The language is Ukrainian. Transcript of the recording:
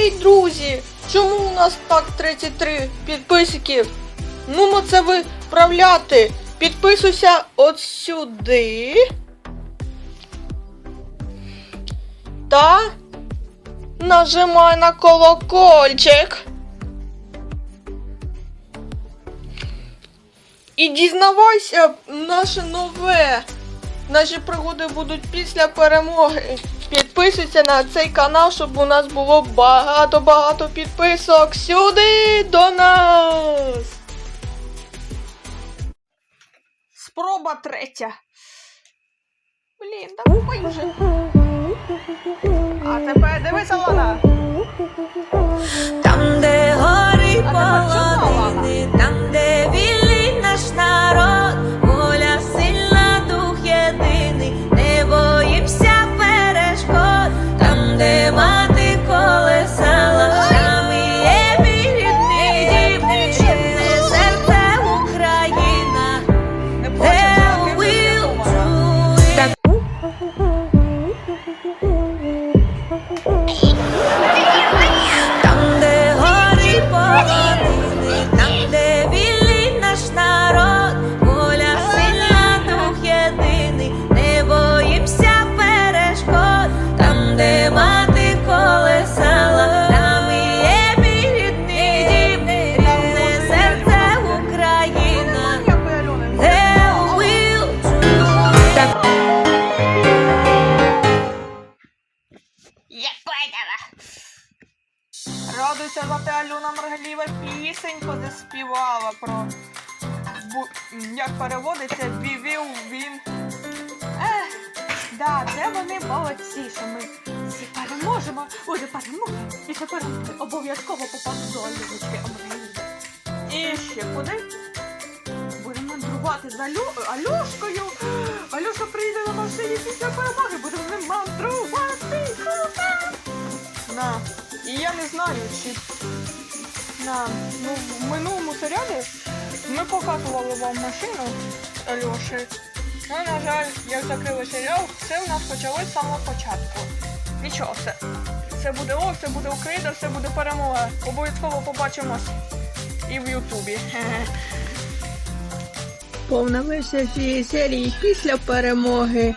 Гей, друзі! Чому у нас так 33 підписників? Ну, це виправляти. Підписуйся от сюди. Та нажимай на колокольчик. І дізнавайся наше нове. Наші пригоди будуть після перемоги. Підписуйся на цей канал, щоб у нас було багато-багато підписок. Сюди до нас. Спроба третя. Блін, давай вже. А тепер дивися, Лана. Радуйся за те, Альона Маргаліва пісеньку заспівала про бу... як переводиться бівів він. Ех, да, це вони молодці, що ми всі переможемо. Буде перемога. Після перемоги обов'язково попаду до Альоночки Омрії. І ще куди? Будемо мандрувати з Алю... Алюшкою. Алюшка прийде на машині після перемоги. Будемо мандрувати. На. Я не знаю, чи на ну, в минулому серіалі ми показували вам машину Альоші. Ну, на жаль, як закрили серіал, все у нас почалось з самого початку. Нічого, все. Все буде о, все буде Україна, все буде перемога. Обов'язково побачимось і в Ютубі. Повна версія цієї серії після перемоги.